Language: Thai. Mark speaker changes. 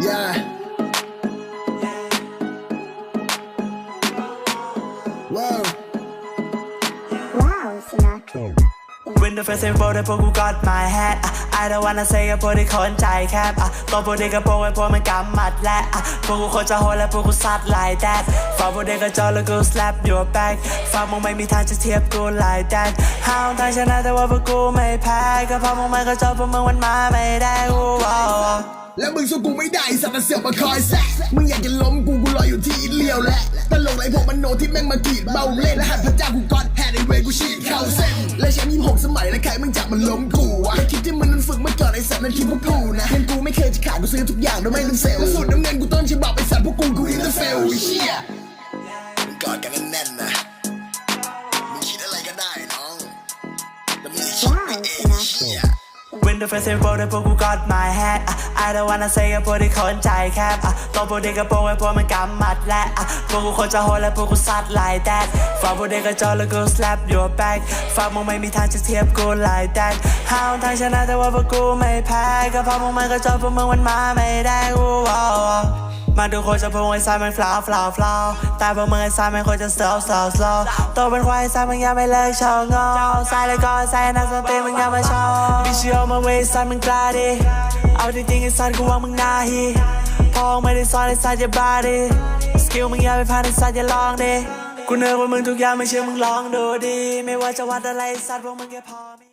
Speaker 1: Yeah. Whoa.
Speaker 2: Wow, Sinatra.
Speaker 3: When the first info ได้พวกกู got my hat อะ I don't wanna say กับพวกที่คนใจแคบอะตัวพวกเด็กกระโปรงไอ้พวกมันกำมัดและอะพวกกูคนจะโหดและพวกกูซัด like that ฝากพวกเด็กกระจอกแล้วกู slap your back ฝากมึงไม่มีทางจะเทียบกู like that ห้าวทางชนะแต่ว่าพวกกูไม่แพ้ก็เพราะมึงมันกระจอกพวกมึงมันมาไม่ได้กูว้าว
Speaker 1: แล้วมึงสู้กูไม่ได้สัตว์มันเสือกมาคอยแซะมึงอยากจะล้มกูกูรออยู่ที่เลียวแหละตลกไรพวกมันโนที่แม่งมากรีดเบาเล่นและหันพระเจ้ากูก้อนแฮดไอเวย์กูฉีดเข้าเส้นและแชมป์ยี่หกสมัยและใครมึงจับมันล้มกูวะแค่คิดที่มึงนั้นฝึกมาก่อนไอสัตว์นั้นคิดพวกกูนะเงินกูไม่เคยจะขาดกูซื้อทุกอย่างโดยไม่ต้องเซลล์สูตรน้ำเงินกูต้นฉบับไอสัตว์พวกกูกูอินเตอร์เฟลเชี่ย
Speaker 3: the first info ได้พวกกู got my hat อะ I don't wanna say กับพวกที่คนใจแคบอะตัวพวกเด็กกระโปรงไอ้พวกมันกำมัดและอะพวกกูคนจะโหดและพวกกูซัดลายแดดฝากพวกเด็กกระจอกแล้วกู slap your back ฝากมึงไม่มีทางจะเทียบกูลายแดดห้าวทางชนะแต่ว่าพวกกูไม่แพ้ก็เพราะมึงมันกระจอกพวกมึงมันมาไม่ได้กูว้าว มาดูคนจะพูดไอ้สายมันฟลาวฟลาวฟลาวแต่พวกมึงไอ้สายมันควรจะ slow slow slow ตัวเป็นควายสายมึงยังไม่เลิกโชว์งอสายเลยก็สายนักสนตรีมึงยังไม่ชอบบิชโอมาเวสายมึงกล้าดิเอาจริงๆไอ้สายกูว่ามึงน่าฮีพอไม่ได้สอนไอ้สายจะบ้าดิสกิลมึงย่าไปพลาดไอ้สายจะลองดิกูเนื้อว่ามึงทุกอย่างไม่เชื่อมึงลองดูดิไม่ว่าจะวัดอะไรไอ้สัตว์พวกมึงแค่พอมี